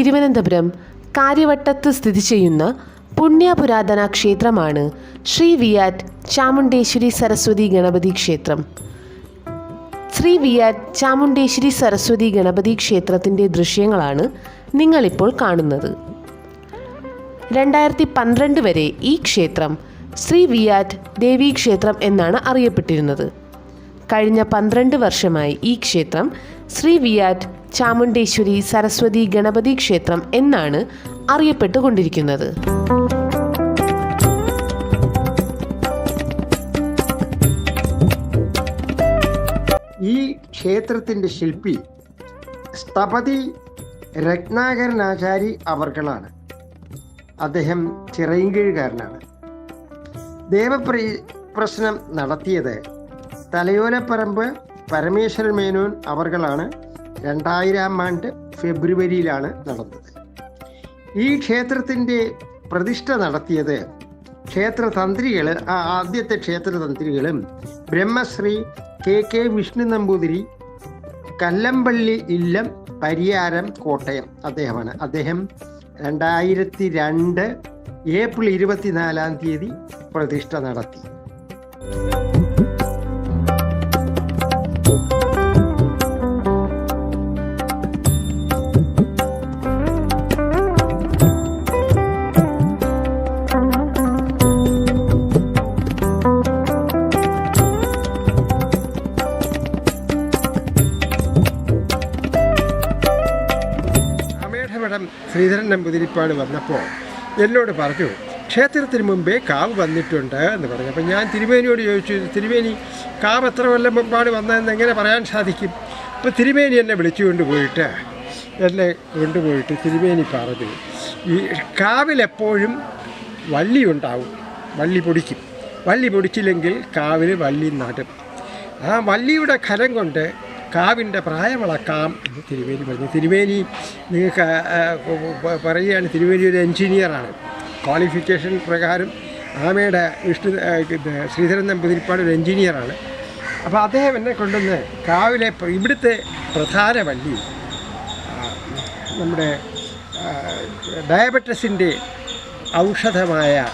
തിരുവനന്തപുരം കാര്യവട്ടത്ത് സ്ഥിതി ചെയ്യുന്ന പുണ്യപുരാതന ക്ഷേത്രമാണ് ശ്രീ വിയാറ്റ് ചാമുണ്ടേശ്വരി സരസ്വതി ഗണപതി ക്ഷേത്രം. ശ്രീ വിയാറ്റ് ചാമുണ്ടേശ്വരി സരസ്വതി ഗണപതി ക്ഷേത്രത്തിന്റെ ദൃശ്യങ്ങളാണ് നിങ്ങളിപ്പോൾ കാണുന്നത്. രണ്ടായിരത്തി പന്ത്രണ്ട് വരെ ഈ ക്ഷേത്രം ശ്രീ വിയാറ്റ് ദേവീ ക്ഷേത്രം എന്നാണ് അറിയപ്പെട്ടിരുന്നത്. കഴിഞ്ഞ പന്ത്രണ്ട് വർഷമായി ഈ ക്ഷേത്രം ശ്രീ വിയാറ്റ് ചാമുണ്ടേശ്വരി സരസ്വതി ഗണപതി ക്ഷേത്രം എന്നാണ് അറിയപ്പെട്ടുകൊണ്ടിരിക്കുന്നത്. ഈ ക്ഷേത്രത്തിന്റെ ശില്പി സ്ഥപതി രത്നാകരനാചാരി അവർകളാണ്. അദ്ദേഹം ചിറയിൻകീഴുകാരനാണ്. ദേവപ്രീ പ്രശ്നം നടത്തിയത് തലയോലപ്പറമ്പ് പരമേശ്വരൻ മേനോൻ അവർകളാണ്. രണ്ടായിരം ആണ്ട് ഫെബ്രുവരിയിലാണ് നടന്നത്. ഈ ക്ഷേത്രത്തിന്റെ പ്രതിഷ്ഠ നടത്തിയത് ക്ഷേത്രതന്ത്രികൾ ആ ആദ്യത്തെ ക്ഷേത്രതന്ത്രികളും ബ്രഹ്മശ്രീ കെ കെ വിഷ്ണു നമ്പൂതിരി കല്ലമ്പള്ളി ഇല്ലം പരിയാരം കോട്ടയം അദ്ദേഹമാണ്. അദ്ദേഹം രണ്ടായിരത്തി രണ്ട് ഏപ്രിൽ ഇരുപത്തിനാലാം തീയതി പ്രതിഷ്ഠ നടത്തി. ശ്രീധരൻ നമ്പുതിരിപ്പാട് വന്നപ്പോൾ എന്നോട് പറഞ്ഞു ക്ഷേത്രത്തിന് മുമ്പേ കാവ് വന്നിട്ടുണ്ട് എന്ന് പറഞ്ഞു. അപ്പം ഞാൻ തിരുമേനിയോട് ചോദിച്ചു തിരുമേനി കാവ് എത്ര കൊല്ലം മുമ്പാട് വന്നതെന്ന് എങ്ങനെ പറയാൻ സാധിക്കും? അപ്പോൾ തിരുമേനി എന്നെ വിളിച്ചു കൊണ്ടുപോയിട്ട് എന്നെ കൊണ്ടുപോയിട്ട് തിരുമേനി പറഞ്ഞു ഈ കാവിലെപ്പോഴും വള്ളി ഉണ്ടാവും വള്ളി പൊടിക്കും. വള്ളി പൊടിച്ചില്ലെങ്കിൽ കാവിൽ വള്ളി നടും. ആ വള്ളിയുടെ ഖരം കൊണ്ട് കാവിന്റെ പ്രായമളക്കാം എന്ന് തിരുവേലി പറഞ്ഞു. തിരുവേലി നിങ്ങൾക്ക് പറയുകയാണ് തിരുവേലി ഒരു എൻജിനീയറാണ്. ക്വാളിഫിക്കേഷൻ പ്രകാരം ആമയുടെ വിഷ്ണു ശ്രീധരൻ നമ്പൂതിരിപ്പാട് ഒരു എൻജിനീയറാണ്. അപ്പോൾ അദ്ദേഹം എന്നെ കൊണ്ടുവന്ന് കാവിലെ ഇവിടുത്തെ പ്രധാന വള്ളി നമ്മുടെ ഡയബറ്റസിന്റെ ഔഷധമായ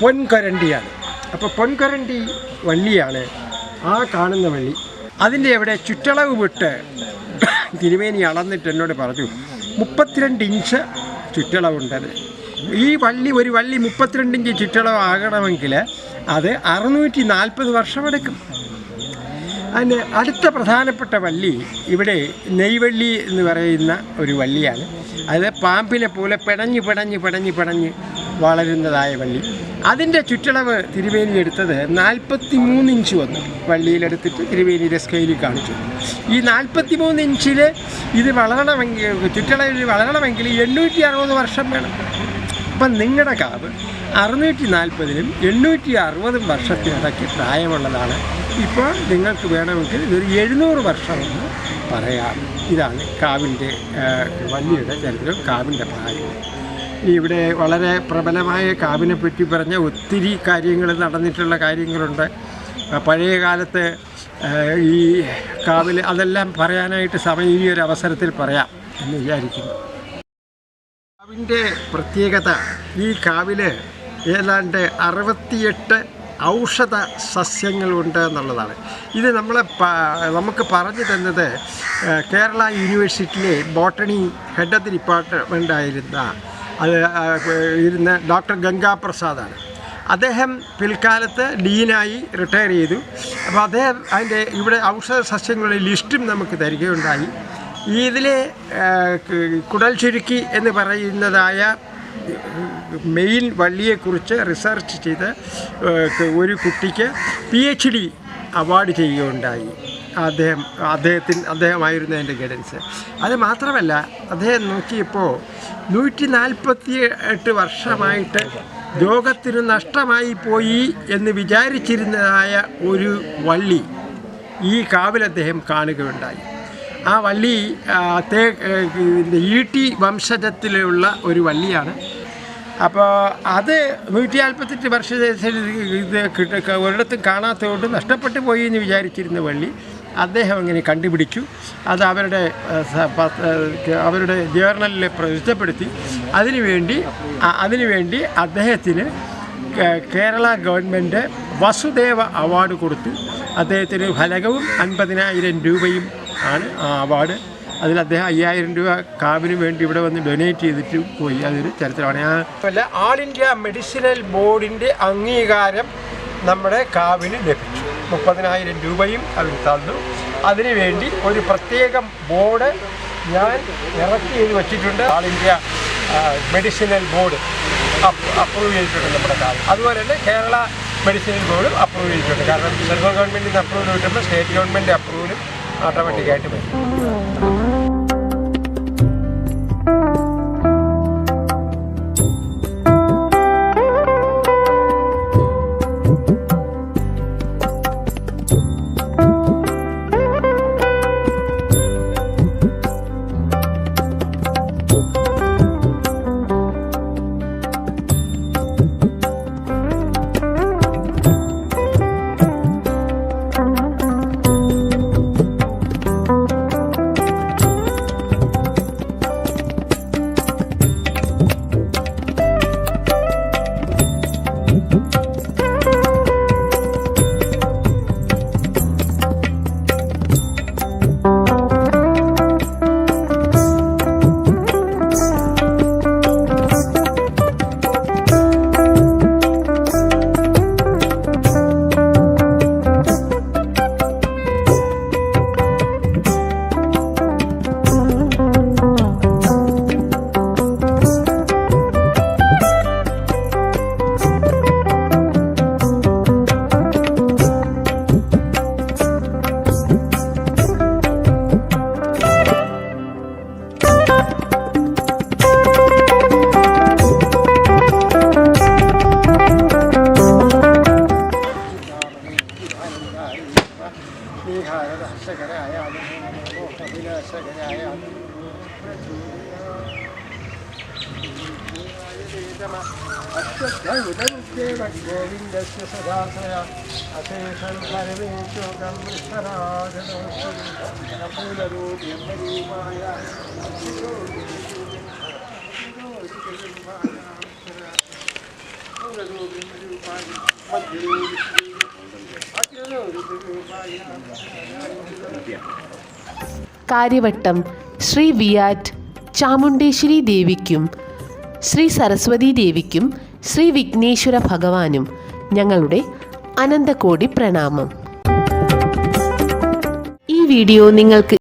പൊൻകൊരണ്ടിയാണ്. അപ്പോൾ പൊൻകൊരണ്ടി വള്ളിയാണ് ആ കാണുന്ന വള്ളി. അതിന്റെ എവിടെ ചുറ്റളവ് വിട്ട് തിരുമേനി അളന്നിട്ട് എന്നോട് പറഞ്ഞു മുപ്പത്തിരണ്ട് ഇഞ്ച് ചുറ്റളവുണ്ടത്. ഈ വള്ളി ഒരു വള്ളി മുപ്പത്തിരണ്ട് ഇഞ്ച് ചുറ്റളവ് ആകണമെങ്കിൽ അത് അറുന്നൂറ്റി നാൽപ്പത് വർഷമെടുക്കും. അതിന് അടുത്ത പ്രധാനപ്പെട്ട വള്ളി ഇവിടെ നെയ്വള്ളി എന്ന് പറയുന്ന ഒരു വള്ളിയാണ്. അത് പാമ്പിനെ പോലെ പിടഞ്ഞ് പിടഞ്ഞ് പിടഞ്ഞ് പിടഞ്ഞ് വളരുന്നതായ വള്ളി. അതിന്റെ ചുറ്റളവ് തിരുവേലി എടുത്തത് നാൽപ്പത്തി മൂന്ന് ഇഞ്ച് വന്നു. വള്ളിയിലെടുത്തിട്ട് തിരുവേലിയുടെ സ്കെയിലിൽ കാണിച്ചു. ഈ നാൽപ്പത്തി മൂന്ന് ഇഞ്ചിൽ ഇത് വളരണമെങ്കിൽ ചുറ്റളവിൽ വളരണമെങ്കിൽ എണ്ണൂറ്റി അറുപത് വർഷം വേണം. അപ്പം നിങ്ങളുടെ കാവ് അറുന്നൂറ്റി നാൽപ്പതിനും എണ്ണൂറ്റി അറുപതും വർഷത്തിനിടയ്ക്ക് പ്രായമുള്ളതാണ്. ഇപ്പോൾ നിങ്ങൾക്ക് വേണമെങ്കിൽ ഇതൊരു എഴുന്നൂറ് വർഷമെന്ന് പറയാം. ഇതാണ് കാവിന്റെ വള്ളിയുടെ ചരിത്രം കാവിന്റെ പ്രായം. ഇവിടെ വളരെ പ്രബലമായ കാവിനെ പറ്റി പറഞ്ഞ ഒത്തിരി കാര്യങ്ങൾ നടന്നിട്ടുള്ള കാര്യങ്ങളുണ്ട്. പഴയ കാലത്ത് ഈ കാവിൽ അതെല്ലാം പറയാനായിട്ട് സമയം ഈ ഒരു അവസരത്തിൽ പറയാം എന്ന് വിചാരിക്കുന്നു. കാവിന്റെ പ്രത്യേകത ഈ കാവിൽ ഏതാണ്ട് അറുപത്തിയെട്ട് ഔഷധ സസ്യങ്ങളുണ്ട് എന്നുള്ളതാണ്. ഇത് നമ്മളെ നമുക്ക് പറഞ്ഞു തന്നത് കേരള യൂണിവേഴ്സിറ്റിയിലെ botany head of the department ആയിരുന്ന അത് ഇരുന്ന ഡോക്ടർ ഗംഗാപ്രസാദാണ്. അദ്ദേഹം പിൽക്കാലത്ത് ഡീനായി റിട്ടയർ ചെയ്തു. അപ്പോൾ അദ്ദേഹം അതിന്റെ ഇവിടെ ഔഷധ സസ്യങ്ങളുടെ ലിസ്റ്റും നമുക്ക് തരികയുണ്ടായി. ഇതിലെ കുടൽ ചുരുക്കി എന്ന് പറയുന്നതായ മെയിൻ വള്ളിയെക്കുറിച്ച് റിസർച്ച് ചെയ്ത് ഒരു കുട്ടിക്ക് പി എച്ച് ഡി അവാർഡ് ചെയ്യുകയുണ്ടായി. അദ്ദേഹം അദ്ദേഹത്തിന് അദ്ദേഹമായിരുന്നു എന്റെ ഗൈഡൻസ്. അത് മാത്രമല്ല അദ്ദേഹം നോക്കിയപ്പോൾ നൂറ്റി നാൽപ്പത്തി എട്ട് വർഷമായിട്ട് ലോകത്തിന് നഷ്ടമായി പോയി എന്ന് വിചാരിച്ചിരുന്നതായ ഒരു വള്ളി ഈ കാവിൽ അദ്ദേഹം കാണുകയുണ്ടായി. ആ വള്ളി ഈട്ടി വംശജത്തിലുള്ള ഒരു വള്ളിയാണ്. അപ്പോൾ അത് നൂറ്റി നാൽപ്പത്തെട്ട് വർഷത്തിൽ ഇത് കിട്ട- ഒരിടത്തും കാണാത്തതുകൊണ്ട് നഷ്ടപ്പെട്ടു പോയി എന്ന് വിചാരിച്ചിരുന്ന വള്ളി. അദ്ദേഹം ഇങ്ങനെ കണ്ടുപിടിച്ചു? അത് അവരുടെ അവരുടെ ജേർണലിൽ പ്രസിദ്ധപ്പെടുത്തി അതിനുവേണ്ടി അതിനുവേണ്ടി അദ്ദേഹത്തിന് കേരള ഗവൺമെന്റ് വസുദേവ അവാർഡ് കൊടുത്തു. അദ്ദേഹത്തിന് ഫലകവും അൻപതിനായിരം രൂപയും ആണ് ആ അവാർഡ്. അതിൽ അദ്ദേഹം അയ്യായിരം രൂപ കാവിന് വേണ്ടി ഇവിടെ വന്ന് ഡൊനേറ്റ് ചെയ്തിട്ട് പോയി. അതൊരു ചരിത്രമാണ്. ഞാൻ ആൾ ഇന്ത്യ മെഡിസിനൽ ബോർഡിന്റെ അംഗീകാരം നമ്മുടെ കാവിന് ലഭിച്ചു. മുപ്പതിനായിരം രൂപയും അവർ തന്നു. അതിനുവേണ്ടി ഒരു പ്രത്യേകം ബോർഡ് ഞാൻ ഇറക്കി ചെയ്ത് വച്ചിട്ടുണ്ട്. All India medicinal board approve ചെയ്തിട്ടുണ്ട് നമ്മുടെ കാവ്. അതുപോലെ തന്നെ കേരള മെഡിസിനൽ ബോർഡും അപ്രൂവ് ചെയ്തിട്ടുണ്ട്. കാരണം സെൻട്രൽ ഗവൺമെന്റിന്റെ അപ്രൂവൽ കിട്ടുമ്പോൾ സ്റ്റേറ്റ് ഗവൺമെന്റ് അപ്രൂവലും ഓട്ടോമാറ്റിക്കായിട്ട് വരും. Nihaya da Sagaraya da Mokkabila Sagaraya da अक्षदैवदैव गोविन्दस्य सदाशया अशेषं परमेश्वरं सराजनपूलरूप्यं रूपाय पूलरूप्यं रूपाय मध्यरूपी കാര്യവട്ടം ശ്രീ വിയാറ്റ് ചാമുണ്ടേശ്വരി ദേവിക്കും ശ്രീ സരസ്വതി ദേവിക്കും ശ്രീ വിഘ്നേശ്വര ഭഗവാനും ഞങ്ങളുടെ അനന്തകോടി പ്രണാമം. ഈ വീഡിയോ നിങ്ങൾക്ക്